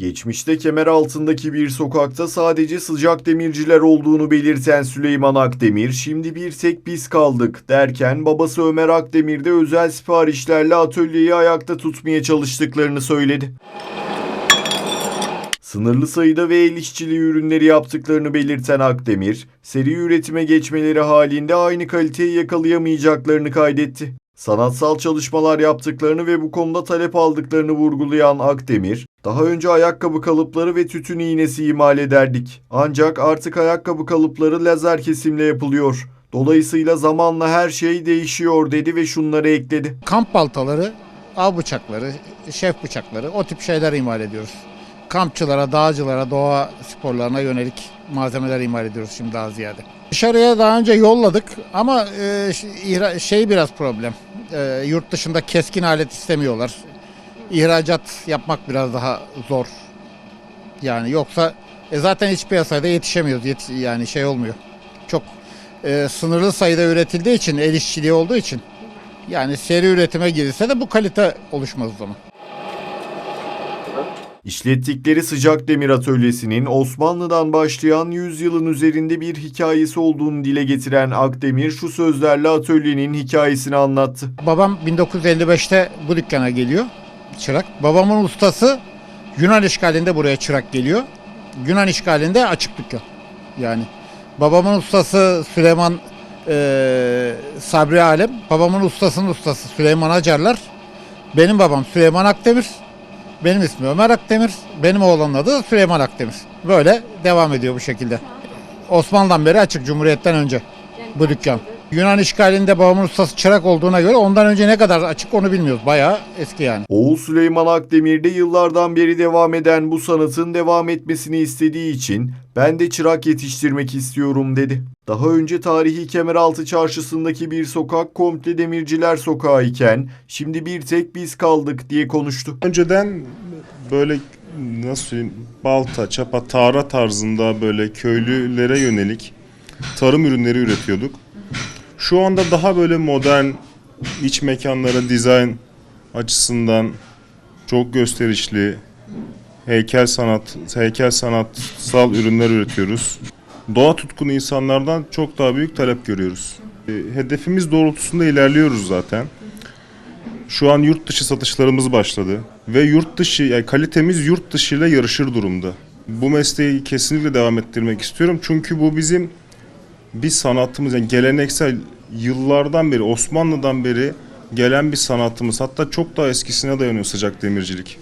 Geçmişte kemer altındaki bir sokakta sadece sıcak demirciler olduğunu belirten Süleyman Akdemir, şimdi bir tek biz kaldık derken babası Ömer Akdemir de özel siparişlerle atölyeyi ayakta tutmaya çalıştıklarını söyledi. Sınırlı sayıda ve el işçiliği ürünleri yaptıklarını belirten Akdemir, seri üretime geçmeleri halinde aynı kaliteyi yakalayamayacaklarını kaydetti. Sanatsal çalışmalar yaptıklarını ve bu konuda talep aldıklarını vurgulayan Akdemir, daha önce ayakkabı kalıpları ve tütün iğnesi imal ederdik. Ancak artık ayakkabı kalıpları lazer kesimle yapılıyor. Dolayısıyla zamanla her şey değişiyor dedi ve şunları ekledi. kamp baltaları, av bıçakları, şef bıçakları o tip şeyler imal ediyoruz. Kampçılara, dağcılara, doğa sporlarına yönelik malzemeler imal ediyoruz şimdi daha ziyade. Dışarıya daha önce yolladık ama e, şey biraz problem. E, yurt dışında keskin alet istemiyorlar. İhracat yapmak biraz daha zor. Yani yoksa e, zaten iç piyasada yetişemiyoruz. Yet- yani şey olmuyor. Çok e, sınırlı sayıda üretildiği için, el işçiliği olduğu için yani seri üretime girilse de bu kalite oluşmaz o zaman. İşlettikleri sıcak demir atölyesinin Osmanlı'dan başlayan 100 yılın üzerinde bir hikayesi olduğunu dile getiren Akdemir şu sözlerle atölyenin hikayesini anlattı. Babam 1955'te bu dükkana geliyor çırak. Babamın ustası Yunan işgalinde buraya çırak geliyor. Yunan işgalinde açık dükkan. Yani babamın ustası Süleyman eee Sabri Alem. Babamın ustasının ustası Süleyman Acarlar. Benim babam Süleyman Akdemir. Benim ismim Ömer Akdemir. Benim oğlanın adı Süleyman Akdemir. Böyle devam ediyor bu şekilde. Osmanlı'dan beri açık Cumhuriyet'ten önce bu dükkan. Yunan işgalinde babamın ustası çırak olduğuna göre ondan önce ne kadar açık onu bilmiyoruz. Bayağı eski yani. Oğul Süleyman Akdemir de yıllardan beri devam eden bu sanatın devam etmesini istediği için ben de çırak yetiştirmek istiyorum dedi. Daha önce tarihi Kemeraltı çarşısındaki bir sokak komple demirciler sokağı iken şimdi bir tek biz kaldık diye konuştu. Önceden böyle nasıl söyleyeyim balta, çapa, tara tarzında böyle köylülere yönelik tarım ürünleri üretiyorduk. Şu anda daha böyle modern iç mekanlara dizayn açısından çok gösterişli heykel sanat, heykel sanatsal ürünler üretiyoruz. Doğa tutkunu insanlardan çok daha büyük talep görüyoruz. E, Hedefimiz doğrultusunda ilerliyoruz zaten. Şu an yurt dışı satışlarımız başladı ve yurt dışı yani kalitemiz yurt dışı ile yarışır durumda. Bu mesleği kesinlikle devam ettirmek istiyorum çünkü bu bizim bir sanatımız yani geleneksel yıllardan beri Osmanlı'dan beri gelen bir sanatımız hatta çok daha eskisine dayanıyor sıcak demircilik.